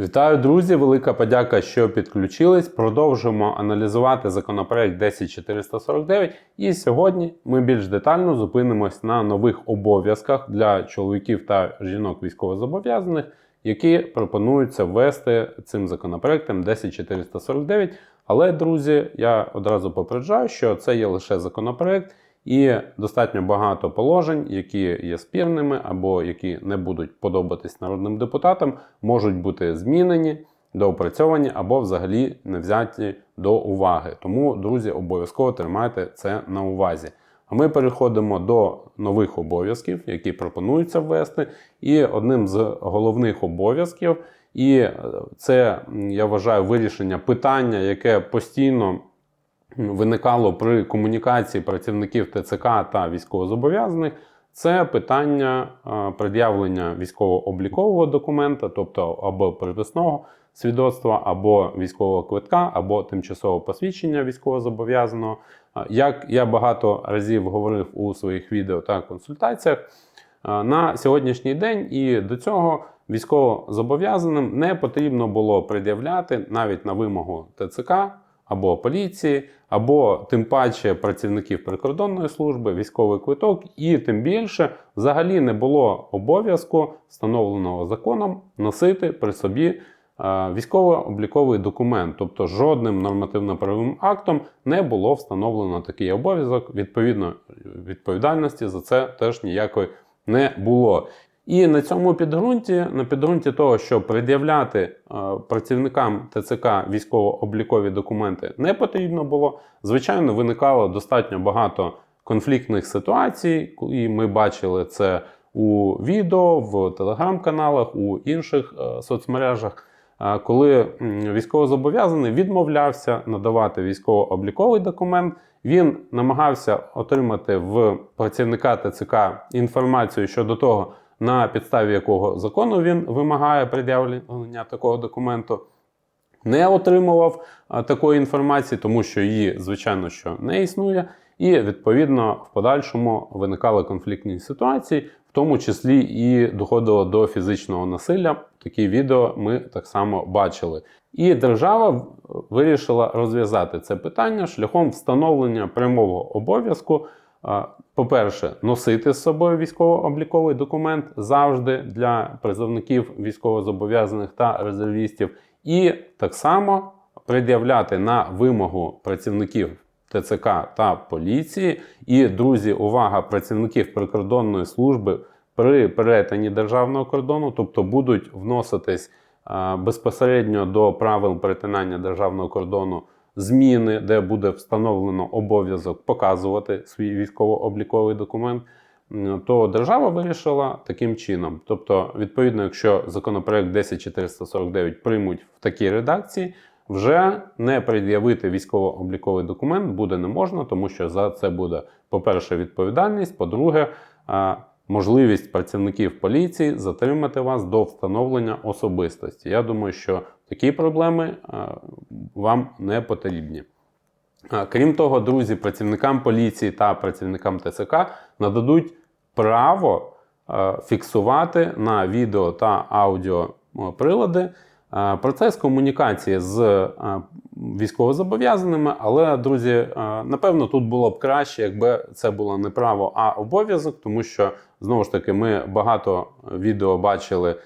Вітаю, друзі! Велика подяка, що підключились. Продовжуємо аналізувати законопроект 10449. І сьогодні ми більш детально зупинимось на нових обов'язках для чоловіків та жінок військовозобов'язаних, які пропонуються ввести цим законопроектом 10449. Але, друзі, я одразу попереджаю, що це є лише законопроект. І достатньо багато положень, які є спірними або які не будуть подобатись народним депутатам, можуть бути змінені, доопрацьовані або взагалі не взяті до уваги. Тому, друзі, обов'язково тримайте це на увазі. А ми переходимо до нових обов'язків, які пропонуються ввести. І одним з головних обов'язків, і це я вважаю вирішення питання, яке постійно виникало при комунікації працівників ТЦК та військовозобов'язаних, це питання е, пред'явлення військово-облікового документа, тобто або приписного свідоцтва, або військового квитка, або тимчасового посвідчення військовозобов'язаного. Е, Як я багато разів говорив у своїх відео та консультаціях, е, на сьогоднішній день і до цього військовозобов'язаним не потрібно було пред'являти навіть на вимогу ТЦК або поліції, або тим паче працівників прикордонної служби, військовий квиток, і тим більше взагалі не було обов'язку, встановленого законом, носити при собі е, військово-обліковий документ, тобто жодним нормативно-правовим актом не було встановлено такий обов'язок. Відповідно, відповідальності за це теж ніякої не було. І на цьому підґрунті, на підґрунті того, що пред'являти е, працівникам ТЦК військово-облікові документи не потрібно було, звичайно, виникало достатньо багато конфліктних ситуацій, і ми бачили це у відео, в телеграм-каналах, у інших е, соцмережах, е, коли військовозобов'язаний відмовлявся надавати військово-обліковий документ. Він намагався отримати в працівника ТЦК інформацію щодо того, на підставі якого закону він вимагає пред'явлення такого документу, не отримував такої інформації, тому що її, звичайно, що не існує. І відповідно в подальшому виникали конфліктні ситуації, в тому числі і доходило до фізичного насилля. Такі відео ми так само бачили. І держава вирішила розв'язати це питання шляхом встановлення прямого обов'язку. По-перше, носити з собою військово-обліковий документ завжди для призовників військовозобов'язаних та резервістів, і так само пред'являти на вимогу працівників ТЦК та поліції. І, друзі, увага працівників прикордонної служби при перетині державного кордону, тобто будуть вноситись безпосередньо до правил перетинання державного кордону зміни, де буде встановлено обов'язок показувати свій військово-обліковий документ. То держава вирішила таким чином. Тобто, відповідно, якщо законопроект 10449 приймуть в такій редакції, вже не пред'явити військово-обліковий документ буде не можна, тому що за це буде, по-перше, відповідальність, по-друге, можливість працівників поліції затримати вас до встановлення особистості. Я думаю, що такі проблеми вам не потрібні. Крім того, друзі, працівникам поліції та працівникам ТЦК нададуть право е, фіксувати на відео та аудіо е, прилади е, процес комунікації з е, військовозобов'язаними. Але, друзі, е, напевно, тут було б краще, якби це було не право, а обов'язок, тому що знову ж таки ми багато відео бачили, е,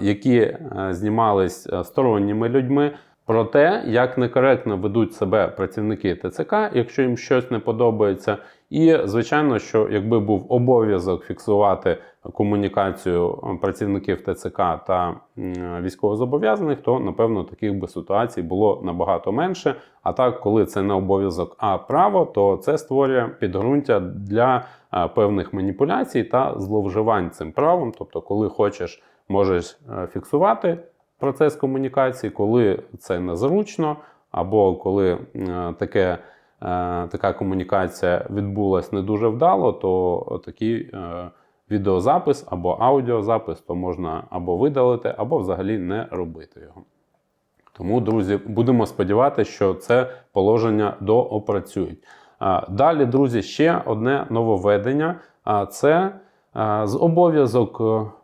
які е, знімались е, сторонніми людьми. Про те, як некоректно ведуть себе працівники ТЦК, якщо їм щось не подобається, і звичайно, що якби був обов'язок фіксувати комунікацію працівників ТЦК та військовозобов'язаних, то напевно таких би ситуацій було набагато менше. А так, коли це не обов'язок, а право, то це створює підґрунтя для е, певних маніпуляцій та зловживань цим правом. Тобто, коли хочеш, можеш е, фіксувати процес комунікації, коли це незручно, або коли е, таке, е, така комунікація відбулась не дуже вдало, то такий відеозапис або аудіозапис то можна або видалити, або взагалі не робити його. Тому, друзі, будемо сподіватися, що це положення доопрацюють. Далі, друзі, ще одне нововведення. Це з обов'язок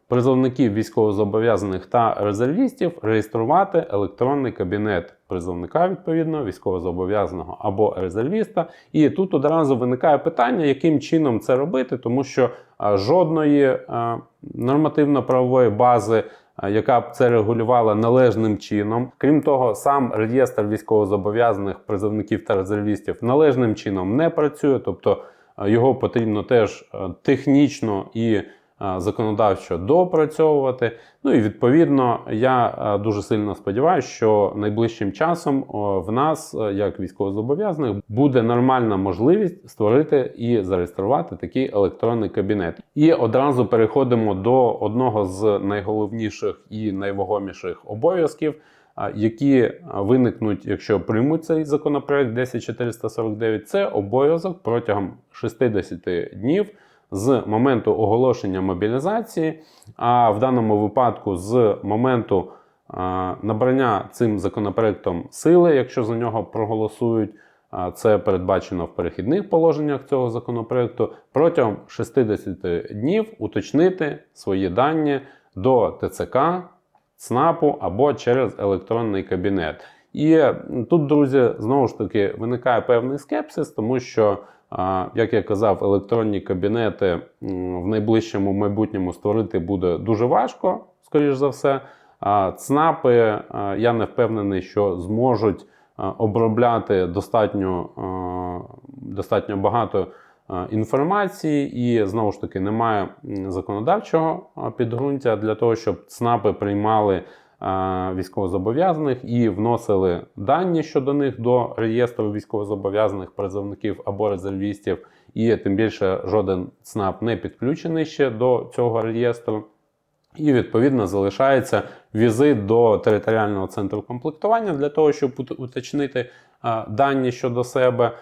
призовників військовозобов'язаних та резервістів реєструвати електронний кабінет призовника, відповідно, військовозобов'язаного або резервіста. І тут одразу виникає питання, яким чином це робити, тому що жодної нормативно-правової бази. Яка б це регулювала належним чином, крім того, сам реєстр військовозобов'язаних призовників та резервістів належним чином не працює, тобто його потрібно теж технічно і законодавчо допрацьовувати. Ну і відповідно, я дуже сильно сподіваюся, що найближчим часом в нас, е, як військовозобов'язаних, буде нормальна можливість створити і зареєструвати такий електронний кабінет. І одразу переходимо до одного з найголовніших і найвагоміших обов'язків. Які виникнуть, якщо приймуть цей законопроект 10449, це обов'язок протягом 60 днів з моменту оголошення мобілізації, а в даному випадку з моменту набрання цим законопроектом сили, якщо за нього проголосують. Це передбачено в перехідних положеннях цього законопроекту. Протягом 60 днів уточнити свої дані до ТЦК, ЦНАПу або через електронний кабінет. І тут, друзі, знову ж таки виникає певний скепсис, тому що Як я казав, електронні кабінети в найближчому майбутньому створити буде дуже важко, скоріш за все. ЦНАПи я не впевнений, що зможуть обробляти достатньо, достатньо багато інформації, і знову ж таки немає законодавчого підґрунтя для того, щоб ЦНАПи приймали військовозобов'язаних і вносили дані щодо них до реєстру військовозобов'язаних призовників або резервістів, і тим більше жоден ЦНАП не підключений ще до цього реєстру. І відповідно залишається візит до територіального центру комплектування для того, щоб уточнити дані щодо себе.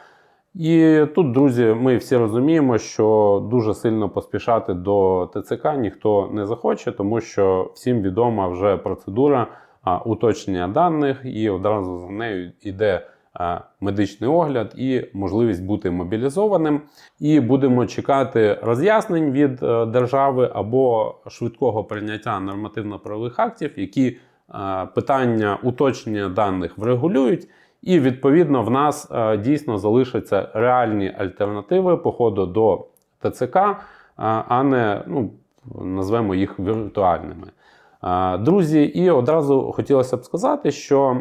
І тут, друзі, ми всі розуміємо, що дуже сильно поспішати до ТЦК ніхто не захоче, тому що всім відома вже процедура а, уточнення даних, і одразу за нею йде а, медичний огляд і можливість бути мобілізованим. І будемо чекати роз'яснень від е, держави або швидкого прийняття нормативно-правових актів, які е, питання уточнення даних врегулюють. І відповідно в нас е, дійсно залишаться реальні альтернативи походу до ТЦК, е, а не ну, назвемо їх віртуальними. Е, Друзі, і одразу хотілося б сказати, що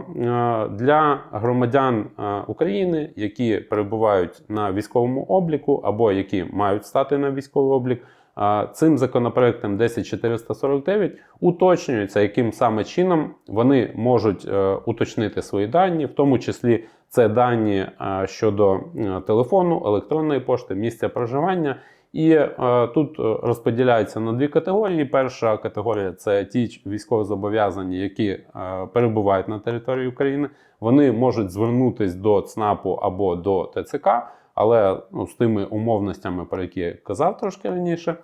для громадян України, які перебувають на військовому обліку або які мають стати на військовий облік, цим законопроектом 10449 уточнюється, яким саме чином вони можуть е, уточнити свої дані, в тому числі це дані е, щодо е, телефону, електронної пошти, місця проживання. І тут розподіляється на дві категорії. Перша категорія це ті військовозобов'язані, які перебувають на території України. Вони можуть звернутися до ЦНАПу або до ТЦК, але ну, з тими умовностями, про які я казав трошки раніше.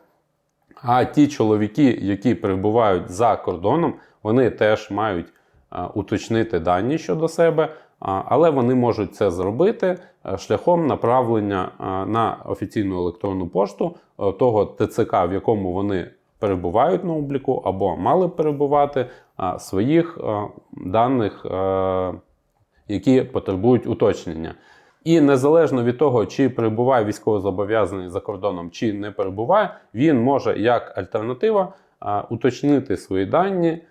А ті чоловіки, які перебувають за кордоном, вони теж мають а, уточнити дані щодо себе, але вони можуть це зробити а, шляхом направлення а, на офіційну електронну пошту того ТЦК, в якому вони перебувають на обліку або мали перебувати своїх даних, які потребують уточнення. І незалежно від того, чи перебуває військовозобов'язаний за кордоном, чи не перебуває, він може як альтернатива уточнити свої дані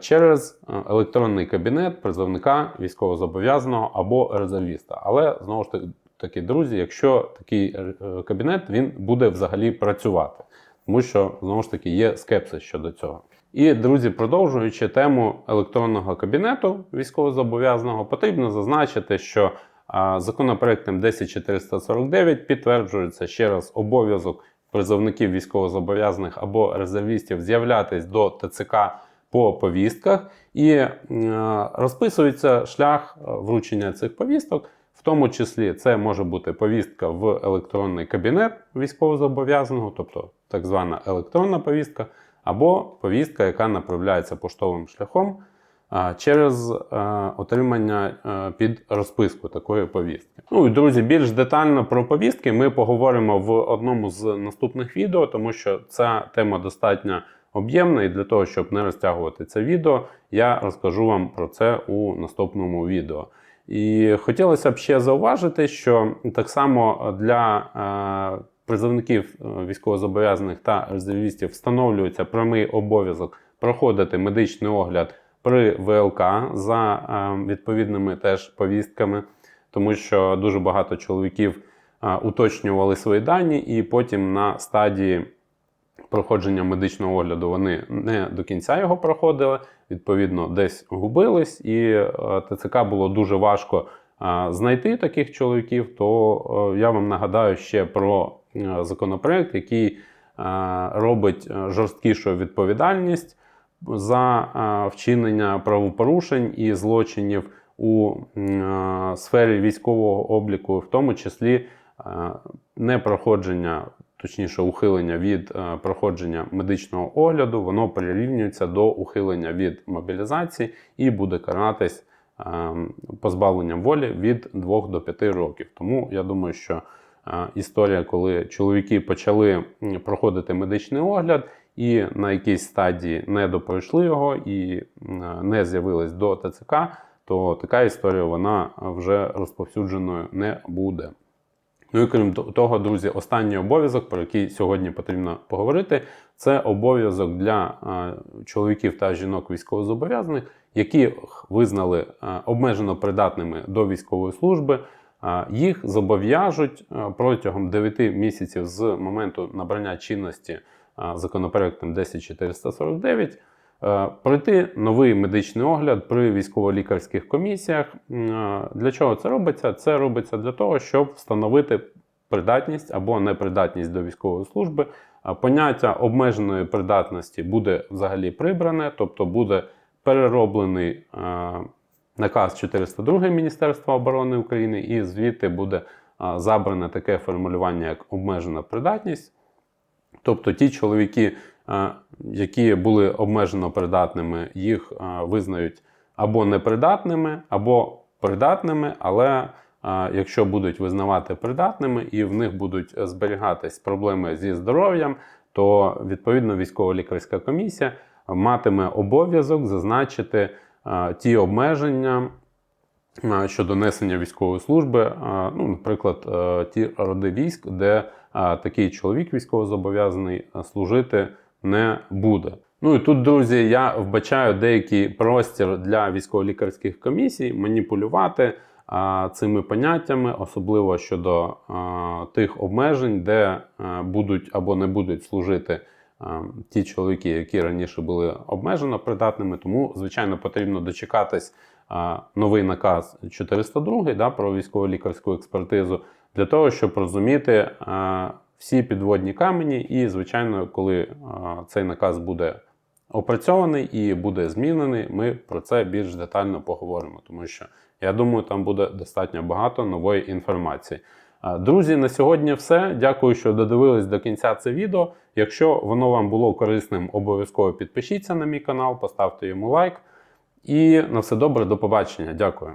через електронний кабінет призовника військовозобов'язаного або резервіста. Але знову ж таки- друзі, якщо такий е, кабінет він буде взагалі працювати, тому що знову ж таки є скепсис щодо цього. І, друзі, продовжуючи тему електронного кабінету військовозобов'язаного, потрібно зазначити, що законопроектом 10449 підтверджується ще раз обов'язок призовників військовозобов'язаних або резервістів з'являтись до ТЦК по повістках, і е, розписується шлях е, вручення цих повісток. В тому числі це може бути повістка в електронний кабінет військовозобов'язаного, тобто так звана електронна повістка, або повістка, яка направляється поштовим шляхом через е, отримання е, під розписку такої повістки. Ну і друзі, більш детально про повістки ми поговоримо в одному з наступних відео, тому що ця тема достатньо об'ємне, і для того, щоб не розтягувати це відео, я розкажу вам про це у наступному відео. І хотілося б ще зауважити, що так само для е, призовників військовозобов'язаних та резервістів встановлюється прямий обов'язок проходити медичний огляд при ВЛК за е, відповідними теж повістками, тому що дуже багато чоловіків е, уточнювали свої дані, і потім на стадії проходження медичного огляду вони не до кінця його проходили, відповідно, десь губились, і е, ТЦК було дуже важко знайти таких чоловіків. То я вам нагадаю ще про законопроект, який робить жорсткішу відповідальність за е, вчинення правопорушень і злочинів у е, сфері військового обліку, в тому числі е, непроходження, точніше, ухилення від проходження медичного огляду, воно прирівнюється до ухилення від мобілізації і буде каратись позбавленням волі від 2 до 5 років. Тому я думаю, що історія, коли чоловіки почали проходити медичний огляд і на якійсь стадії не допройшли його і не з'явились до ТЦК, то така історія вона вже розповсюдженою не буде. Ну і крім того, друзі, останній обов'язок, про який сьогодні потрібно поговорити, це обов'язок для е, чоловіків та жінок військовозобов'язаних, які визнали е, обмежено придатними до військової служби. Е, Їх зобов'яжуть е, протягом 9 місяців з моменту набрання чинності е, законопроектом 10449 е, пройти новий медичний огляд при військово-лікарських комісіях. Для чого це робиться? Це робиться для того, щоб встановити придатність або непридатність до військової служби. Поняття обмеженої придатності буде взагалі прибране, тобто буде перероблений наказ 402 Міністерства оборони України, і звідти буде забране таке формулювання, як обмежена придатність. Тобто ті чоловіки, е, які були обмежено придатними, їх е, визнають або непридатними, або придатними, але е, якщо будуть визнавати придатними і в них будуть зберігатись проблеми зі здоров'ям, то відповідно військово-лікарська комісія матиме обов'язок зазначити ті обмеження, щодо несення військової служби, ну, наприклад, ті роди військ, де такий чоловік військовозобов'язаний е, служити не буде. Ну і тут, друзі, я вбачаю деякий простір для військово-лікарських комісій маніпулювати а, цими поняттями, особливо щодо а, тих обмежень, де а, будуть або не будуть служити а, ті чоловіки, які раніше були обмежено придатними. Тому, звичайно, потрібно дочекатись а, новий наказ 402 да, про військово-лікарську експертизу для того, щоб розуміти всі підводні камені. І, звичайно, коли цей наказ буде опрацьований і буде змінений, ми про це більш детально поговоримо, тому що я думаю, там буде достатньо багато нової інформації. Друзі, на сьогодні все. Дякую, що додивились до кінця це відео. Якщо воно вам було корисним, обов'язково підпишіться на мій канал, поставте йому лайк. І на все добре, до побачення. Дякую.